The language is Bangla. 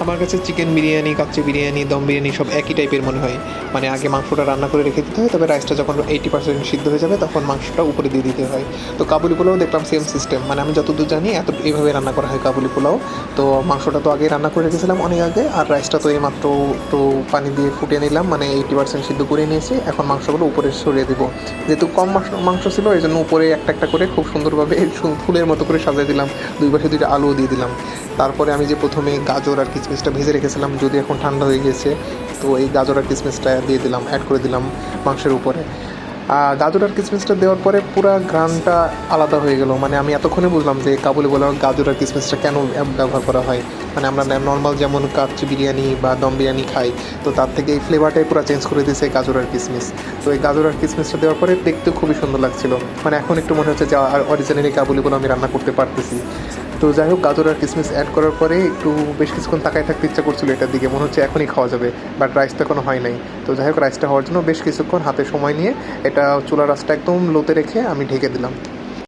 আমার কাছে চিকেন বিরিয়ানি, কাচ্চি বিরিয়ানি, দম বিরিয়ানি সব একই টাইপের মনে হয়। মানে আগে মাংসটা রান্না করে রেখে দিতে হয়, তবে রাইসটা যখন এইটি পার্সেন্ট সিদ্ধ হয়ে যাবে, তখন মাংসটা উপরে দিয়ে দিতে হয়। তো কাবুলি পোলাও দেখলাম সেম সিস্টেম মানে আমি যতদূর জানি, এত এইভাবে রান্না করা হয় কাবুলি পোলাও। তো মাংসটা তো আগে রান্না করে রেখেছিলাম অনেক আগে, আর রাইসটা তো এইমাত্র একটু পানি দিয়ে ফুটিয়ে নিলাম মানে এইটি পার্সেন্ট সিদ্ধ করে নিয়েছি। এখন মাংসগুলো উপরে সরিয়ে দেবো। যেহেতু কম মাংস- মাংস ছিল, এই জন্য উপরে একটা একটা করে খুব সুন্দরভাবে ফুলের মতো করে সাজিয়ে দিলাম। দুই পাশে দুইটা আলুও দিয়ে দিলাম। তারপরে আমি যে প্রথমে গাজর আর কিচমিচটা ভেজে রেখেছিলাম যদি এখন ঠান্ডা হয়ে গিয়েছে, তো এই গাজর আর কিচমিচটা দিয়ে দিলাম অ্যাড করে দিলাম মাংসের উপরে। আর গাজর আর কিচমিচটা দেওয়ার পরে পুরো ঘ্রাণটা আলাদা হয়ে গেল মানে আমি এতক্ষণে বুঝলাম যে কাবুলি বলা গাজর আর কিচমিচটা কেন ব্যবহার করা হয়। মানে আমরা নর্মাল যেমন কাচ্চি বিরিয়ানি বা দম বিরিয়ানি খাই, তো তার থেকে এই ফ্লেভারটাই পুরো চেঞ্জ করে দিয়েছে গাজর আর কিচমিচ তো এই গাজর আর কিচমিচটা দেওয়ার পরে দেখতে খুবই সুন্দর লাগছিল মানে এখন একটু মনে হচ্ছে যে অরিজিনালি কাবুলিগুলো আমি রান্না করতে পারতেছি। তো যাই হোক, গাজর আর কিসমিস অ্যাড করার পরে একটু বেশ কিছুক্ষণ তাকায় থাকতে ইচ্ছা করছিল এটার দিকে। মনে হচ্ছে এখনই খাওয়া যাবে বাট রাইসটা কোনো হয় নাই। তো যাই হোক রাইসটা হওয়ার জন্য বেশ কিছুক্ষণ হাতে সময় নিয়ে এটা চুলা রাসটা একদম লোতে রেখে আমি ঢেকে দিলাম।